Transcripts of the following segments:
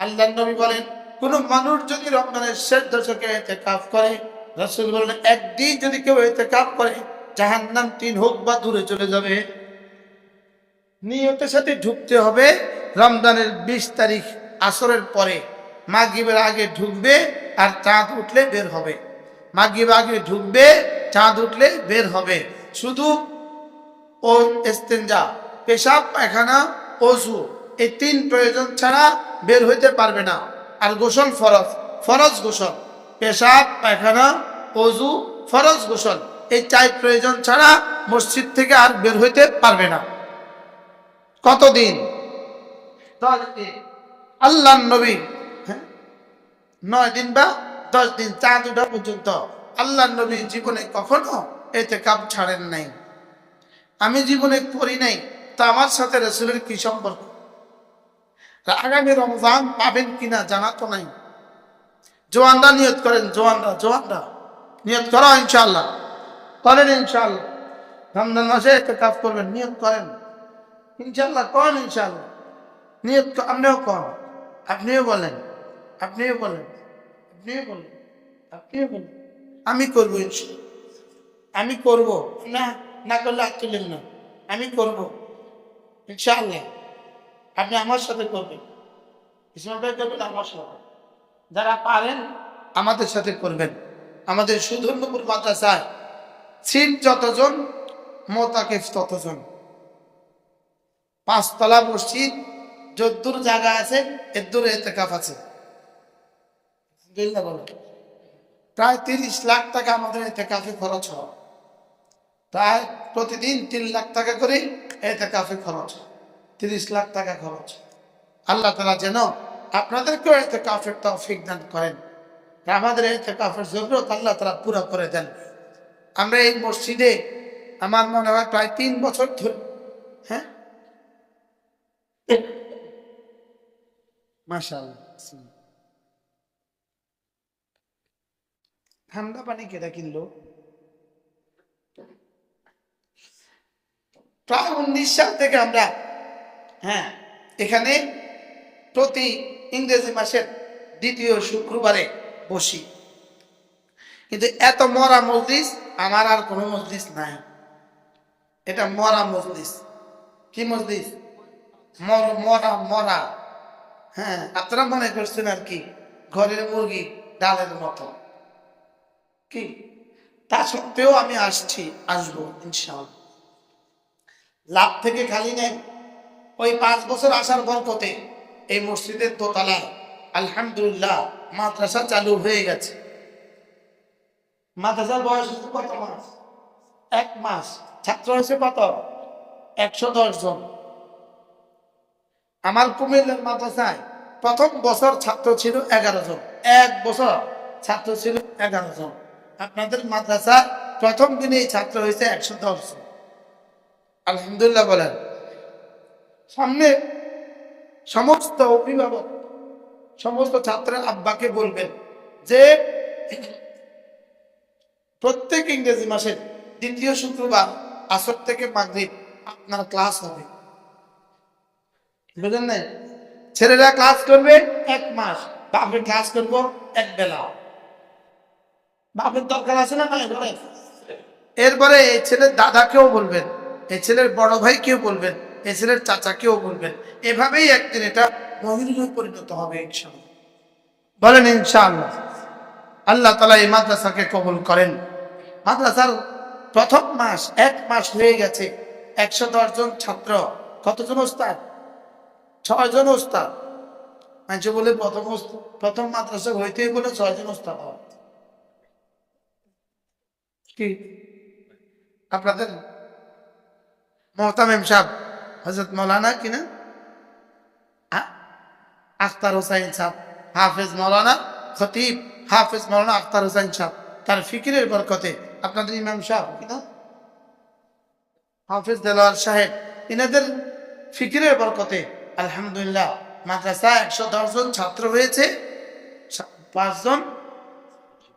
আল্লাহ নবী বলেন, কোন মানুষ যদি রমজানের শেষ দশকে এতে কাপ করে, রসুল বলেন, একদিন যদি কেউ এতে কাপ করে, জাহান্নাম তিন হোক বা দূরে চলে যাবে। নিয়তের সাথে ঢুকতে হবে, রমজানের বিশ তারিখ আসরের পরে। মাগরিবের আগে ঢুকবে আর চাঁদ উঠলে বের হবে। মাগরিব আগে ঢুকবে, চাঁদ উঠলে বের হবে। শুধু ও এস্তেঞ্জা পেশাব, পায়খানা অজু এই তিন প্রয়োজন ছাড়া বের হইতে পারবে না। আর গোসল ফরজ ফরজ গোসল। পেশাব, পায়খানা, অজু, ফরজ গোসল। এই চার প্রয়োজন ছাড়া মসজিদ থেকে আর বের হইতে পারবে না। কতদিন? আল্লাহ নবী হ্যাঁ? নয় দিন বা দশ দিন, চাঁদ উঠা পর্যন্ত। আল্লাহ নবী জীবনে কখনো এতে কাপ ছাড়েন নাই। আমি জীবনে পড়ি নাই। তা আমার সাথে রসুলের কি সম্পর্ক? আগামী রমজান পাবেন কিনা জানা তো নাই। জোয়ানরা নিয়ত করেন, জোয়ানরা জোয়ানরা নিয়ত করো ইনশাল্লাহ করেন ইনশাল্লাহ রমজান মাসে এতে কাজ করবেন, নিয়ত করেন। ইনশাল্লাহ কন ইনশাল্লাহ নিয়ত আপনিও কন আপনিও বলেন। আপনিও বলেন। আপনিও বলেন। আপনিও বলেন। আমি করব আমি করব। না না করলে আর না। আমি করব। ইনশাআল্লাহ। আপনি আমার সাথে করবেন। ইসমাল ভাই করবেন আমার সাথে। যারা পারেন, আমাদের সাথে করবেন। আমাদের সুধর্মপুর মাদ্রাসায় সিট যতজন, মোতাকিফ ততজন। পাঁচতলা মসজিদ, যদ্দুর জায়গা আছে এদ্দুর এতেকাফ আছে। প্রায় তিরিশ লাখ টাকা আমাদের এতে কাফে খরচ হয়। প্রায় প্রতিদিন তিন লাখ টাকা করে এতে কাফে খরচ হয়। তিরিশ লাখ টাকা খরচ। আল্লাহ তালা যেন আপনাদেরকেও এতে কাফের তৌফিক দান করেন। আমাদের এতে কাফের জরুরত আল্লাহ তালা পুরো করে দেন। আমরা এই মসজিদে আমার মনে হয় প্রায় তিন বছর ধরে হ্যাঁ? মাশাআল্লাহ। ঠান্ডা পানি কেটা কিনলো? প্রায় উনিশ সাল থেকে আমরা হ্যাঁ এখানে প্রতি ইংরেজি মাসের দ্বিতীয় শুক্রবারে বসি। কিন্তু এত মরা মজলিস, আমার আর কোনো মজলিস নাই। এটা মরা মজলিস। কি মজলিস? মর- মরা হ্যাঁ আপনারা মনে করছেন আর কি, ঘরের মুরগি ডালের মতো। কি? তা সত্ত্বেও আমি আসছি, আসব, ইনশাআল্লাহ। লাভ থেকে খালি নেই। ওই পাঁচ বছর আসার বরকতে এই মসজিদের দোতলায় আলহামদুলিল্লাহ মাদ্রাসা চালু হয়ে গেছে। মাদ্রাসার বয়স হচ্ছে কত মাস? এক মাস। ছাত্র হয়েছে কত? একশো দশ জন। আমার কুমিল্লার মাদ্রাসায় প্রথম বছর ছাত্র ছিল এগারো জন। এক বছর ছাত্র ছিল এগারো জন। আপনাদের মাদ্রাসা প্রথম দিনেই ছাত্র হয়েছে একশো দশ জন। আলহামদুলিল্লাহ বলেন। সামনে সমস্ত অভিভাবক, সমস্ত ছাত্রের আব্বাকে বলবেন যে, প্রত্যেক ইংরেজি মাসের দ্বিতীয় শুক্রবার আসর থেকে মাগরিব আপনার ক্লাস হবে। বুঝলেন না? ছেলেরা ক্লাস করবে এক মাস, বাপের ক্লাস করব এক বেলা। বাপের দরকার আছে না এরপরে এই ছেলের দাদাকেও বলবেন, এই ছেলের বড় ভাইকেও বলবেন এই ছেলের চাচাকেও বলবেন, এভাবেই একদিন এটা মহিলা পরিণত হবে ইনশাআল্লাহ। বলেন, ইনশাআল্লাহ। আল্লাহ তালা এই মাদ্রাসাকে কবুল করেন। মাদ্রাসার প্রথম মাস, এক মাস হয়ে গেছে। একশো দশ জন ছাত্র, কতজন ওস্তাদ? ছয়জন ওস্তাদ। মানুষ বলে, প্রথম প্রথম মাদ্রাসা হইতেই বলে ছয়জন ওস্তাদ হয় আপনাদের মোহতামিম সাহেব হজরত মৌলানা কিনা আখতার হোসাইন সাহ হাফেজ মৌলানা খতিব, হাফেজ মৌলানা আখতার হোসাইন সাহেব, তার ফিকিরের বরকতে আপনাদের ইমাম সাহেব কিনা হাফেজ দেলোয়ার সাহেব, ইনাদের ফিকিরের বরকতে আলহামদুলিল্লাহ মাদ্রাসা একশো দশজন ছাত্র হয়েছে পাঁচজন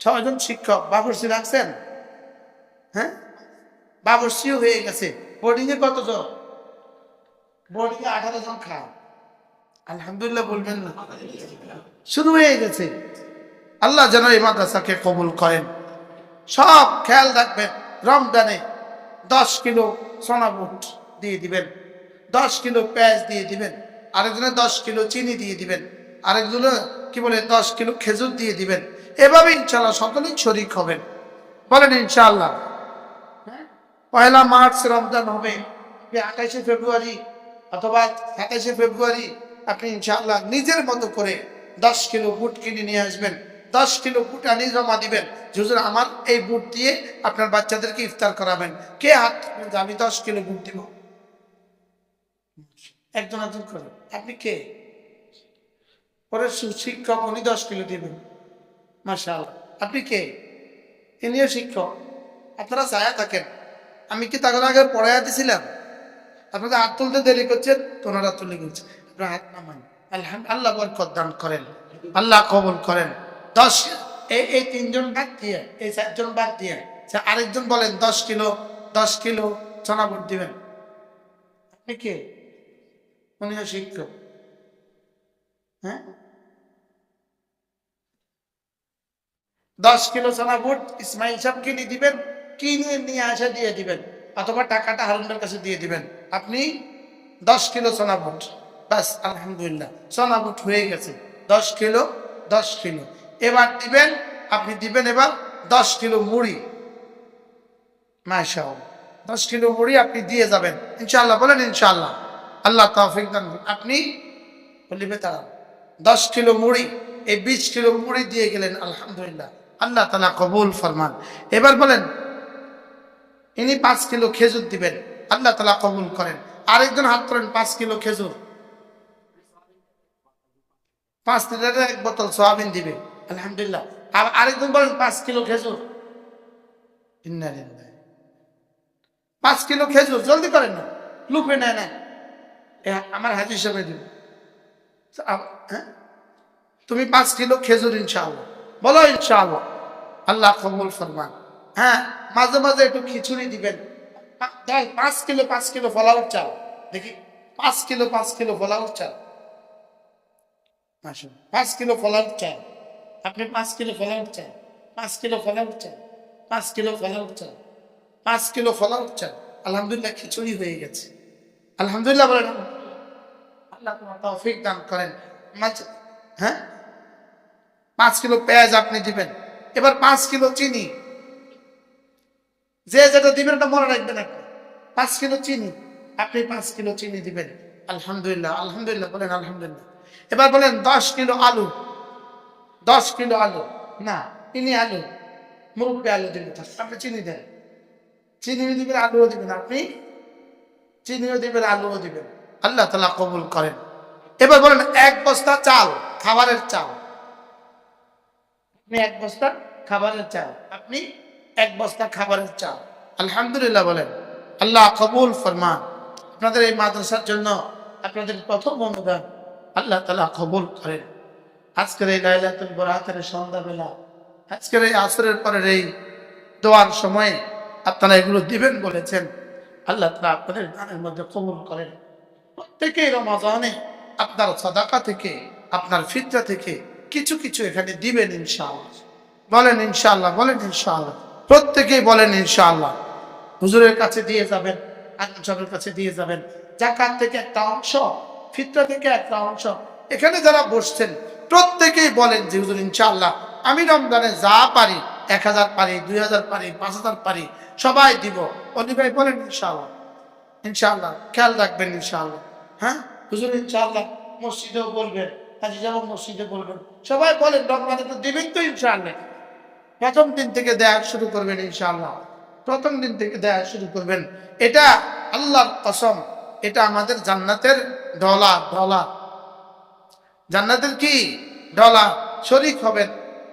ছয়জন শিক্ষক বাবরসি রাখছেন হ্যাঁ? বাবরসিও হয়ে গেছে। বোর্ডিংয়ে কতজন? বোর্ডিং এ আঠারো জন খায় আলহামদুলিল্লাহ বলবেন না। শুরু হয়ে গেছে। আল্লাহ যেন এই মাদ্রাসাকে কবুল করেন। সব খেয়াল রাখবেন, রমজানে দশ কিলো সোনা বুট দিয়ে দিবেন, দশ কিলো পেঁয়াজ দিয়ে দিবেন, আরেকজনে দশ কিলো চিনি দিয়ে দিবেন, আরেকজনে কি বলে দশ কিলো খেজুর দিয়ে দিবেন। এভাবে ইনশাল্লাহ সকলেই শরিক হবেন। বলেন ইনশাআল্লাহ। হ্যাঁ? পয়লা মার্চ রমজান হবে। আঠাইশে ফেব্রুয়ারি অথবা সাতাইশে ফেব্রুয়ারি আপনি ইনশাআল্লাহ নিজের মতো করে দশ কিলো বুট কিনে নিয়ে আসবেন, দশ কিলো বুট আনি জমা দিবেন। যে হুজুর, আমার এই বুট দিয়ে আপনার বাচ্চাদেরকে ইফতার করাবেন। কে হাত আমি দশ কিলো বুট দিব? একজন একজন করে, আপনি কে? পরে শিক্ষক, উনি দশ কিলো দিবেন। মার্শাল আপনি কে? ইনিও শিক্ষক। আপনারা ছায়া থাকেন। আমি কি তাদের আগে পড়াইয়া দিছিলাম? আপনাদের হাত তুলতে দেরি করছেন তোনারা তুলে গেছে আপনার হাত নামান আলহাম- আল্লাহ বরকত দান করেন। আল্লাহ কবুল করেন। দশ এই এই তিনজন বাদ দিয়ে, এই চারজন বাদ দিয়ে আরেকজন বলেন, দশ কিলো দশ কিলো চনা বুট দিবেন। আপনি কে? উনিও শিক্ষক। হ্যাঁ? দশ কিলো সোনা বুট ইসমাইল সাহেব কিনে দিবেন, কিনে নিয়ে আসে দিয়ে দিবেন, অথবা টাকাটা হারুনের কাছে দিয়ে দিবেন। আপনি দশ কিলো সোনা বুট। বাস, আলহামদুলিল্লাহ সোনা বুট হয়ে গেছে। দশ কিলো দশ কিলো। এবার দিবেন, আপনি দিবেন এবার দশ কিলো মুড়ি। মাশাও দশ কিলো মুড়ি আপনি দিয়ে যাবেন। ইনশাল্লাহ বলেন ইনশাল্লাহ আল্লাহ তৌফিক দান আপনি বলিবে তারা, দশ কিলো মুড়ি, এই বিশ কিলো মুড়ি দিয়ে গেলেন, আলহামদুলিল্লাহ। আল্লাহ তালা কবুল ফরমান। এবার বলেন, ইনি পাঁচ কিলো খেজুর দিবেন। আল্লাহ তালা কবুল করেন। আরেকজন হাত করেন পাঁচ কিলো খেজুর। পাঁচ লিটারের এক বোতল সোয়াবিন দিবে। আলহামদুলিল্লাহ। আর আরেকজন বলেন, পাঁচ কিলো খেজুর। পাঁচ কিলো খেজুর, জলদি করেন না। লুপে নেয় না। আমার হাজির হিসাবে দিবে? তুমি পাঁচ কিলো খেজুর ইনশাআল্লাহ। বলো ইনশাআল্লাহ। আল্লাহ কবুল ফরমান। হ্যাঁ মাঝে মাঝে একটু খিচুড়ি দিবেন। দেখ, পাঁচ কিলো পাঁচ কিলো ফলাউট চাল। দেখি পাঁচ কিলো পাঁচ কিলো ফলাউট চাল। মাসুম পাঁচ কিলো ফলাউট চাল। আপনি পাঁচ কিলো ফলাউট চাল। পাঁচ কিলো ফলাউট চাল। পাঁচ কিলো ফলাউট চাল। পাঁচ কিলো ফলাউট চাল। আলহামদুলিল্লাহ খিচুড়ি হয়ে গেছে। আলহামদুলিল্লাহ বলেন। আল্লাহ তোমার তৌফিক দান করেন। হ্যাঁ? পাঁচ কিলো পেঁয়াজ আপনি দিবেন। এবার পাঁচ কিলো চিনি। যে যেটা দিবেন ওটা মনে রাখবেন আপনি পাঁচ কিলো চিনি, আপনি পাঁচ কিলো চিনি দিবেন। আলহামদুলিল্লাহ আলহামদুলিল্লাহ, বলেন আলহামদুলিল্লাহ। এবার বলেন দশ কিলো আলু। দশ কিলো আলু। না চিনি আলু। মুরব্বী আলু দিবেন আপনি চিনি দেন। চিনিও দিবেন, আলুও দিবেন। আপনি চিনিও দিবেন, আলুও দিবেন। আল্লাহ তালা কবুল করেন। এবার বলেন এক বস্তা চাল, খাবারের চাল। আপনি এক বস্তা খাবারের চাল, আপনি এক বস্তা খাবারের চাল আলহামদুলিল্লাহ বলেন, আল্লাহ কবুল ফরমান। আপনাদের এই মাদ্রাসার জন্য আপনাদের প্রথম অনুদান আল্লাহ তালা কবুল করেন। আজকের এই লাইলাতুল বরাতের সন্ধ্যাবেলা, আজকের এই আসরের পরের এই দোয়ার সময়ে আপনারা এগুলো দিবেন বলেছেন, আল্লাহ তালা আপনাদের গানের মধ্যে কবুল করেন। প্রত্যেকেই রমাজানে আপনার সদাকা থেকে, আপনার ফিতরা থেকে কিছু কিছু এখানে দিবেন ইনশাআল্লাহ। বলেন ইনশাআল্লাহ বলেন ইনশাআল্লাহ। প্রত্যেকেই বলেন ইনশাআল্লাহ। হুজুরের কাছে দিয়ে যাবেন আনসারের কাছে দিয়ে যাবেন। জাকাত থেকে একটা অংশ, ফিতরা থেকে একটা অংশ। এখানে যারা বসছেন, প্রত্যেকেই বলেন যে, হুজুর, ইনশাআল্লাহ, আমি রমজানে যা পারি, এক হাজার পারি, দুই হাজার পারি, পাঁচ হাজার পারি, সবাই দিব। অলি ভাই বলেন, ইনশাআল্লাহ ইনশাআল্লাহ, খেয়াল রাখবেন, ইনশাআল্লাহ। হ্যাঁ? হুজুর, ইনশাআল্লাহ, মসজিদেও বলবেন হাজি যাব মসজিদে বলবেন। সবাই বলেন, রমজানে তো দিবেন তো ইনশাআল্লাহ। প্রথম দিন থেকে দেয়া শুরু করবেন ইনশাআল্লাহ। প্রথম দিন থেকে দেয়া শুরু করবেন। এটা আল্লাহর কসম, এটা আমাদের জান্নাতের ডলা ডলা। জান্নাতের কি? ডলা। শরিক হবেন,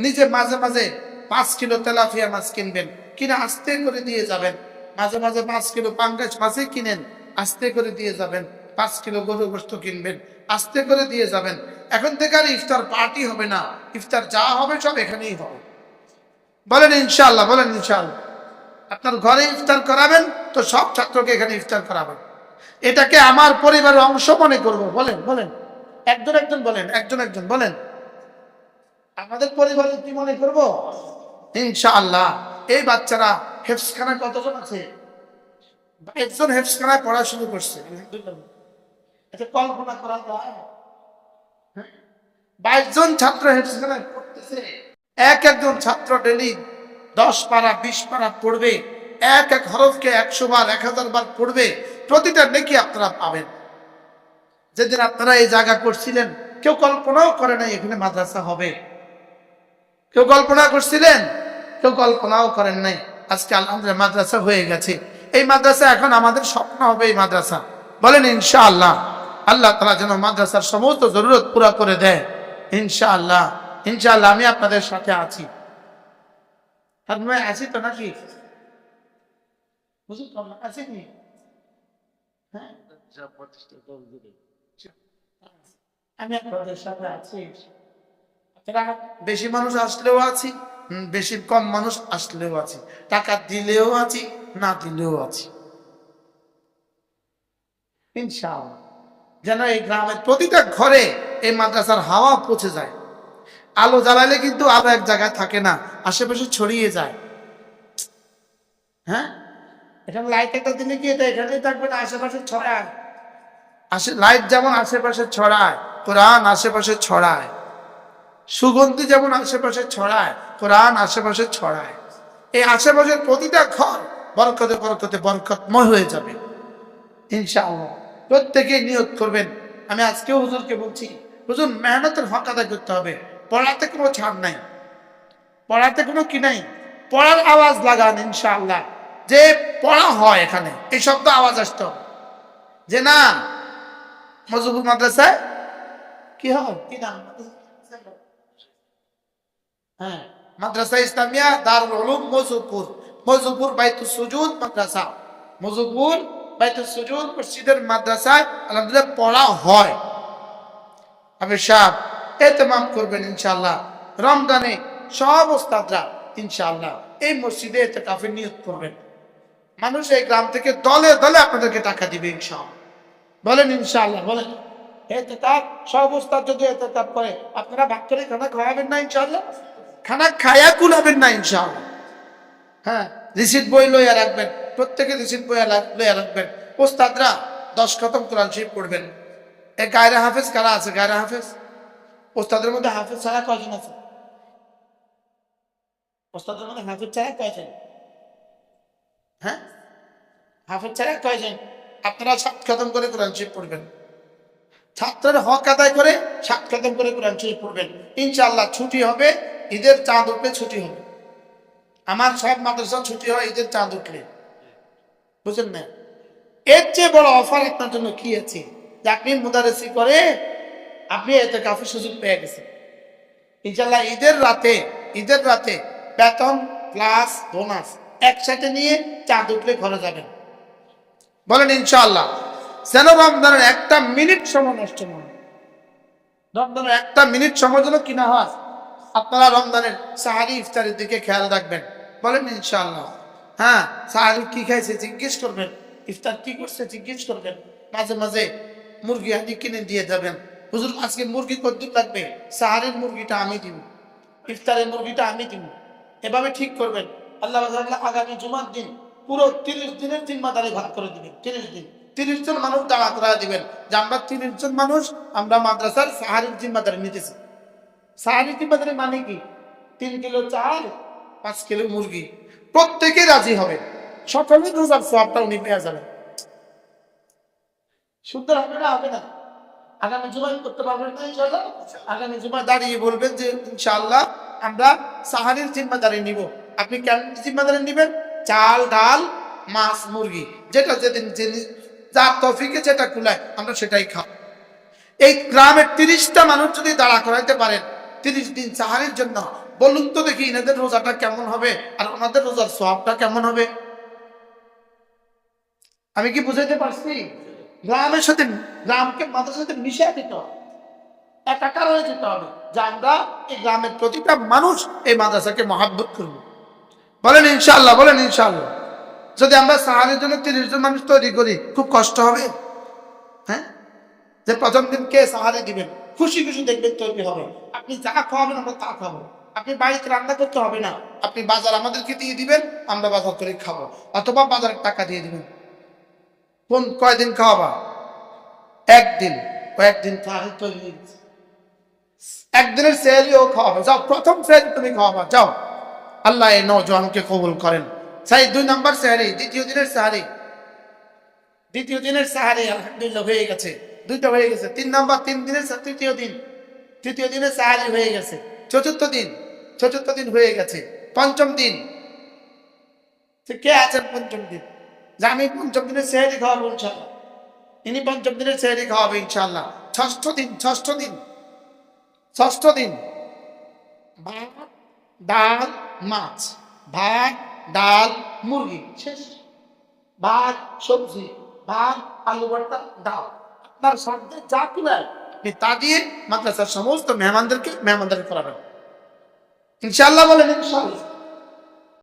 নিজে মাঝে মাঝে পাঁচ কিলো তেলাফিয়া মাছ কিনবেন, কিনে আস্তে করে দিয়ে যাবেন। মাঝে মাঝে পাঁচ কিলো পাঙ্গাস মাছই কিনেন, আস্তে করে দিয়ে যাবেন। পাঁচ কিলো গরু গোস্ত কিনবেন, আস্তে করে দিয়ে যাবেন। এখন থেকে আর ইফতার পার্টি হবে না। ইফতার যা হবে সব এখানেই হবে। বলেন ইনশাল্লাহ বলেন ইনশাল্লাহ আপনার ঘরে ইফতার করাবেন, তো সব ছাত্রকে এখানে ইফতার করাবেন। এটাকে আমার পরিবারের অংশ মনে করব, বলেন বলেন। একজন একজন বলেন, একজন একজন বলেন। আমাদের পরিবারে কি মনে করব? ইনশাআল্লাহ, এই বাচ্চারা হেফসখানায় কতজন আছে? একজন হেফসখানায় পড়া শুরু করছে। এটা কল্পনা করা যায়। হ্যাঁ? বাইশ জন ছাত্র হেফসখানায় পড়তেছে। এক একজন ছাত্র ডেলি দশ পারা, বিশ পারা পড়বে। এক এক হরফকে একশো বার, এক হাজার বার পড়বে। প্রতিটা নেকি আপনারা পাবেন। যেদিন আপনারা এই জায়গা করছিলেন, কেউ কল্পনাও করে নাই এখানে মাদ্রাসা হবে। কেউ কল্পনা করছিলেন, কেউ কল্পনাও করেন নাই। আজকে আলহামদুলিল্লাহ মাদ্রাসা হয়ে গেছে। এই মাদ্রাসা এখন আমাদের স্বপ্ন হবে এই মাদ্রাসা। বলেন ইনশাআল্লাহ, আল্লাহ তালা যেন মাদ্রাসার সমস্ত জরুরত পুরা করে দেয়। ইনশাআল্লাহ। ইনশাআল্লাহ আমি আপনাদের সাথে আছি। আছি তো নাকি? হ্যাঁ? বেশি মানুষ আসলেও আছি বেশি কম মানুষ আসলেও আছি। টাকা দিলেও আছি, না দিলেও আছি। ইনশাআল্লাহ। যেন এই গ্রামের প্রতিটা ঘরে এই মাদ্রাসার হাওয়া পৌঁছে যায়। আলো জ্বালালে কিন্তু আলো এক জায়গায় থাকে না আশেপাশে ছড়িয়ে যায়। হ্যাঁ? এখানে লাইট একটা দিলে কি এটা এখানেই থাকবে না আশেপাশে ছড়ায়। আসে লাইট যেমন আশেপাশে ছড়ায় কোরআন আশেপাশে ছড়ায়। সুগন্ধি যেমন আশেপাশে ছড়ায় কোরআন আশেপাশে ছড়ায়। এই আশেপাশের প্রতিটা ঘর বরকতে বরকতে বরকতময় হয়ে যাবে। ইনশাআল্লাহ। প্রত্যেকেই নিয়োগ করবেন। আমি আজকেও হুজুরকে বলছি হুজুর মেহনতের হক আদায় করতে হবে। পড়াতে কোনো ছাড় নাই। পড়াতে কোনো কি নাই? পড়ার আওয়াজ লাগান ইনশাআল্লাহ। যে পড়া হয় এখানে, এই শব্দ আওয়াজ আসতে। যে না মজুবুর মাদ্রাসায় কি হয়? কি নাম? হ্যাঁ মাদ্রাসা ইসলামিয়া, দারুল উলুম, মজুপুর। মজুপুর বাইতুল সুজুদ মাদ্রাসা। মজুপুর বাইতুল সুজুদ মসজিদের মাদ্রাসায় আলহামদুলিল্লাহ পড়া হয়। আপনি সাহেব এতেমাম করবেন ইনশাল্লাহ রমজানে সব ওস্তাদরা ইনশাল্লাহ এই মসজিদে এতে কাফের নিয়োগ করবেন। মানুষ এই গ্রাম থেকে দলে দলে আপনাদেরকে টাকা দিবে ইনশাআল্লাহ। বলেন ইনশাল্লাহ বলেন। এতে তাপ সব ওস্তাদ যদি এতে তাপ করে, আপনারা ভাগ করে খানা খাওয়াবেন না ইনশাআল্লাহ? খানা খায়া কুলাবেন না ইনশাআল্লাহ। হ্যাঁ রিসিট বই লইয়া রাখবেন, প্রত্যেকে রিসিট বই লইয়া রাখবেন। ওস্তাদরা দশ খতম কোরআন শরীফ পড়বেন। এ গায়রা হাফেজ কারা আছে? গায়রা হাফেজ? ওস্তাদের মধ্যে হাফেজ ছাড়া কয়জন আছে? ওস্তাদের মধ্যে হাফেজ ছাড়া কয়জন? হ্যাঁ? হাফেজ ছাড়া কয়জন? আপনারা সাত খতম করে কোরআন শরীফ পড়বেন। ছাত্রের হক আদায় করে সাত খতম করে কোরআন শরীফ পড়বেন। ইনশাআল্লাহ ছুটি হবে, ঈদের চাঁদ উঠলে ছুটি হবে। আমার সব মাদ্রাসা ছুটি হয়, ঈদের চাঁদ উঠলে। বুঝলেন না? এর চেয়ে বড় অফার আপনার জন্য কি আছে? যে আপনি মুদারেসি করে আপনি এতে কাফি সুযোগ পেয়ে গেছেন। ইনশাল্লাহ ঈদের রাতে ঈদের রাতে বেতন প্লাস বোনাস একসাথে নিয়ে চাঁদ উঠলে ঘরে যাবেন। বলেন ইনশাআল্লাহ, যেন রমজানের একটা মিনিট সময় নষ্ট না। রমজানের একটা মিনিট সময় যেন কিনা হয়, আপনারা রমজানের সাহারি ইফতারের দিকে খেয়াল রাখবেন। বলেন ইনশাল্লাহ হ্যাঁ সাহারি কি খাইছে জিজ্ঞেস করবেন, ইফতার কি করছে জিজ্ঞেস করবেন, মাঝে মাঝে মুরগি আনি কিনে দিয়ে যাবেন। হুজুর, আজকে মুরগি কতদিন লাগবে? সাহারের মুরগিটা আমি দিব, ইফতারের মুরগিটা আমি দিব। এভাবে ঠিক করবেন। আল্লাহ আগামী জুমার দিন পুরো তিরিশ দিনের জিম্মাদারি ভাগ করে দিবেন, তিরিশ দিন। তিরিশ জন মানুষ দাঁড়া করা দিবেন। যে আমরা তিরিশ জন মানুষ, আমরা মাদ্রাসার সাহারির জিম্মাদারি নিতেছি। সাহারি জিম্মাদারি মানে কি? তিন কিলো চাল, পাঁচ কিলো মুরগি। প্রত্যেকে রাজি হবে। সকলে রোজার সবটা উনি পেয়ে যাবেন। সুন্দর হবে না হবে না? আগামী জুমায় করতে পারবেন ইনশাল্লাহ দাঁড়িয়ে বলবেন যে, ইনশাআল্লাহ, আমরা আপনি নিবেন? চাল, ডাল, মাছ, মুরগি, যেটা যেদিন যেটা আমরা সেটাই খাও এই গ্রামের তিরিশটা মানুষ যদি দাঁড়া করাইতে পারেন, তিরিশ দিন সাহারির জন্য, বলুন তো দেখি এনাদের রোজাটা কেমন হবে, আর ওনাদের রোজার সবটা কেমন হবে? আমি কি বুঝাইতে পারছি? গ্রামের সাথে, গ্রামকে মাদ্রাসার সাথে মিশিয়ে দিতে হবে। একাকার হয়ে যেতে হবে যে আমরা এই গ্রামের প্রতিটা মানুষ এই মাদ্রাসাকে মহাব্বত করব। বলেন ইনশাল্লাহ বলেন ইনশাল্লাহ যদি আমরা সাহায্যের জন্য তিরিশ জন মানুষ তৈরি করি, খুব কষ্ট হবে। হ্যাঁ? যে প্রথম দিন কে সাহারে দিবেন? খুশি খুশি দেখবেন তৈরি হবে। আপনি যা খাওয়াবেন আমরা তা খাব। আপনি বাড়িতে রান্না করতে হবে না। আপনি বাজার আমাদেরকে দিয়ে দিবেন, আমরা বাজার করে খাব। অথবা বাজারের টাকা দিয়ে দিবেন। কোন, কয়দিন খাওয়াবা? একদিন। কয়েকদিন তাহলে তৈরি হয়ে গেছে। একদিনের সেহরিও খাওয়াবে। যাও, প্রথম সেহরি তুমি খাওয়াবা। যাও। আল্লাহ এই নজওয়ানকে কবুল করেন। সেই দুই নম্বর সেহারি দ্বিতীয় দিনের সাহারি দ্বিতীয় দিনের সাহারি আলহামদুলিল্লাহ, হয়ে গেছে। দুইটা হয়ে গেছে। তিন নম্বর, তিন দিনের তৃতীয় দিন। তৃতীয় দিনের সাহারি হয়ে গেছে। চতুর্থ দিন। চতুর্থ দিন হয়ে গেছে। পঞ্চম দিন। কে আছেন পঞ্চম দিন? যে আমি পঞ্চম দিনের সেহারি খাওয়াবো ইনশাল্লাহ ইনি পঞ্চম দিনের সেহারি খাওয়াবে ইনশাল্লাহ ষষ্ঠ দিন ষষ্ঠ দিন ষষ্ঠ দিন। ভাত, ডাল, মাছ। ভাত, ডাল, মুরগি, শেষ। ভাত, সবজি, ভাত, আলু ভর্তা, ডাল। আপনার সাধ্যে যা আপনি তা দিয়ে মাদ্রাসার সমস্ত মেহমানদেরকে মেহমানদারি করাবেন। ইনশাল্লাহ বলেন ইনশাল্লাহ